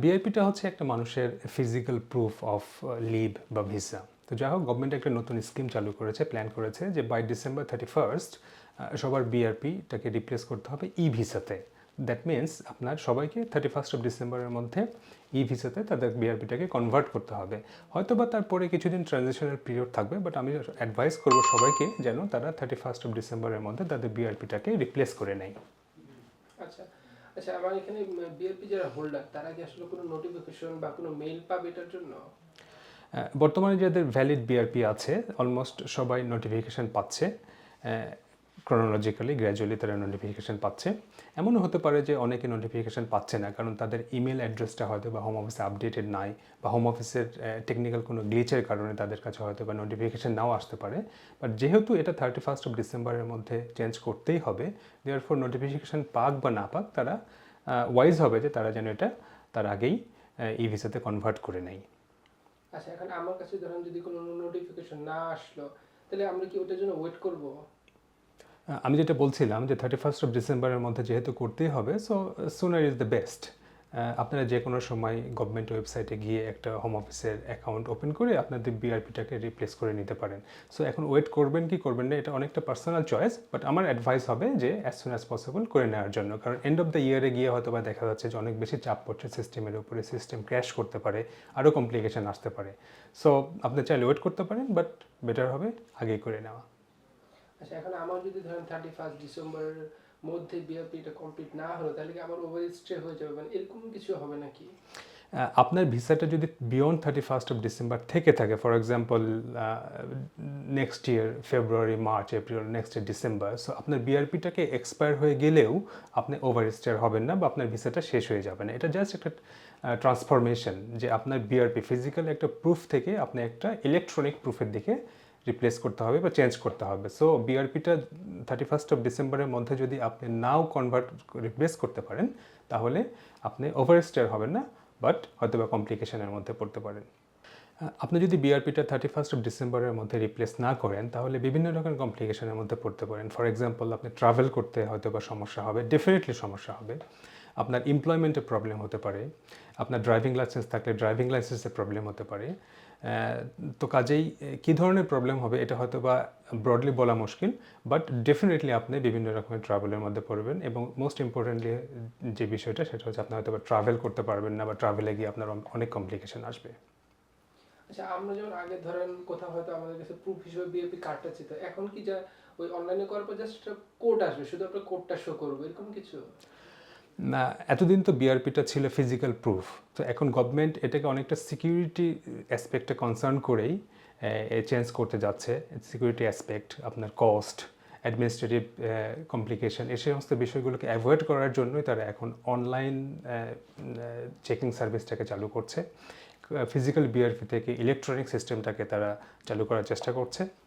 বিআইপিটা হচ্ছে একটা মানুষের ফিজিক্যাল প্রুফ অফ লিভ বা ভিসা তো যাই হোক গভর্নমেন্ট একটা নতুন স্কিম চালু করেছে প্ল্যান করেছে যে বাই ডিসেম্বর থার্টি ফার্স্ট সবার বিআরপিটাকে রিপ্লেস করতে হবে ই ভিসাতে দ্যাট মিন্স আপনার সবাইকে থার্টি ফার্স্ট অফ ডিসেম্বরের মধ্যে ই ভিসাতে তাদের বিআরপিটাকে কনভার্ট করতে হবে। হয়তো বা তারপরে কিছুদিন ট্রানজিশনাল পিরিয়ড থাকবে বাট আমি অ্যাডভাইস করব সবাইকে যেন তারা থার্টি ফার্স্ট অফ ডিসেম্বরের মধ্যে তাদের বিআরপিটাকে রিপ্লেস করে নেয়। আচ্ছা আচ্ছা আমার এখানে বিএলপি যারা হোল্ডার তারা কি আসলে কোনো নোটিফিকেশন বা কোনো মেইল পাবে এটার জন্য? বর্তমানে যাদের ভ্যালিড বিআরপি আছে অলমোস্ট সবাই নোটিফিকেশন পাচ্ছে। ক্রোনোলজিক্যালি গ্র্যাজুয়ালি তারা নোটিফিকেশান পাচ্ছে। এমনও হতে পারে যে অনেকে নোটিফিকেশান পাচ্ছে না, কারণ তাদের ইমেল অ্যাড্রেসটা হয়তো বা হোম অফিসে আপডেটেড নাই বা হোম অফিসের টেকনিক্যাল কোনো গ্লিচের কারণে তাদের কাছে হয়তো বা নোটিফিকেশান নাও আসতে পারে। বাট যেহেতু এটা থার্টি ফার্স্ট অফ ডিসেম্বরের মধ্যে চেঞ্জ করতেই হবে দেওয়ার ফর নোটিফিকেশান পাক বা না পাক তারা ওয়াইজ হবে যে তারা যেন এটা তার আগেই ই ভিসাতে কনভার্ট করে নেয়। আচ্ছা এখন আমার কাছে ধরেন যদি কোনো নোটিফিকেশন না আসলো, তাহলে আমরা কি ওটার জন্য ওয়েট করব? আমি যেটা বলছিলাম যে থার্টি ফার্স্ট অফ ডিসেম্বরের মধ্যে যেহেতু করতেই হবে so sooner is the best আপনারা যে কোনো সময় গভর্নমেন্ট ওয়েবসাইটে গিয়ে একটা হোম অফিসের অ্যাকাউন্ট ওপেন করে আপনাদের বিআরপিটাকে রিপ্লেস করে নিতে পারেন। সো এখন ওয়েট করবেন কি করবেন না, এটা অনেকটা পার্সোনাল চয়েস বাট আমার অ্যাডভাইস হবে যে অ্যাজ সুন অ্যাজ পসিবল করে নেওয়ার জন্য। কারণ এন্ড অফ দ্য ইয়ারে গিয়ে হয়তো বা দেখা যাচ্ছে যে অনেক বেশি চাপ পড়ছে সিস্টেমের উপরে সিস্টেম ক্র্যাশ করতে পারে আরও কমপ্লিকেশন আসতে পারে। সো আপনি চাইলে ওয়েট করতে পারেন বাট বেটার হবে আগেই করে নেওয়া। আচ্ছা এখন আমার যদি ধরেন থার্টি ফার্স্ট ডিসেম্বরের মধ্যে বিএপিটা কমপ্লিট না হলো, তাহলে কি আমার ওভার স্টে হয়ে যাবে? মানে এরকম কিছু হবে নাকি? আপনার ভিসাটা যদি beyond thirty first of December থেকে থাকে for example next year February March April next year December so আপনার বিআরপিটাকে এক্সপায়ার হয়ে গেলেও আপনি ওভার স্টেয়ার হবেন না বা আপনার ভিসাটা শেষ হয়ে যাবে না। এটা জাস্ট একটা ট্রান্সফরমেশন যে আপনার বিআরপি ফিজিক্যাল একটা প্রুফ থেকে আপনি একটা ইলেকট্রনিক প্রুফের দিকে রিপ্লেস করতে হবে বা চেঞ্জ করতে হবে। সো বিআরপিটা থার্টি ফার্স্ট অফ ডিসেম্বরের মধ্যে যদি আপনি নাও কনভার্ট রিপ্লেস করতে পারেন, তাহলে আপনি ওভার স্টেয়ার হবেন না বাট হয়তো বা কমপ্লিকেশনের মধ্যে পড়তে পারেন। আপনি যদি বিআরপিটা থার্টি ফার্স্ট অফ ডিসেম্বরের মধ্যে রিপ্লেস না করেন, তাহলে বিভিন্ন রকম কমপ্লিকেশনের মধ্যে পড়তে পারেন। ফর এক্সাম্পল আপনি ট্রাভেল করতে হয়তো বা সমস্যা হবে ডেফিনেটলি সমস্যা হবে। আপনার এমপ্লয়মেন্টের প্রবলেম হতে পারে, আপনার ড্রাইভিং লাইসেন্স থাকলে ড্রাইভিং লাইসেন্সের প্রবলেম হতে পারে। তো কাজেই কী ধরনের প্রবলেম হবে এটা হয়তো বা ব্রডলি বলা মুশকিল বাট ডেফিনেটলি আপনি বিভিন্ন রকমের ট্রাভেলের মধ্যে পড়বেন এবং মোস্ট ইম্পর্টেন্টলি যে বিষয়টা সেটা হচ্ছে আপনি হয়তো বা ট্রাভেল করতে পারবেন না বা ট্রাভেলে গিয়ে আপনার অনেক কমপ্লিকেশন আসবে। আচ্ছা আমরা যেমন আগে ধরেন কোথাও হয়তো আমাদের কাছে প্রুফ হিসেবে বিএপি কার্ডটা ছিল, এখন কি যা ওই অনলাইনে করার পর জাস্ট কোড আসবে, শুধু আপনার কোডটা শো করবে, এরকম কিছু? না, এতদিন তো বিআরপিটা ছিল ফিজিক্যাল প্রুফ তো এখন গভর্নমেন্ট এটাকে অনেকটা সিকিউরিটি অ্যাসপেক্টে কনসার্ন করেই চেঞ্জ করতে যাচ্ছে। সিকিউরিটি অ্যাসপেক্ট আপনার কস্ট অ্যাডমিনিস্ট্রেটিভ কমপ্লিকেশন এই সমস্ত বিষয়গুলোকে অ্যাভয়েড করার জন্যই তারা এখন অনলাইন চেকিং সার্ভিসটাকে চালু করছে। ফিজিক্যাল বিআরপি থেকে ইলেকট্রনিক সিস্টেমটাকে তারা চালু করার চেষ্টা করছে।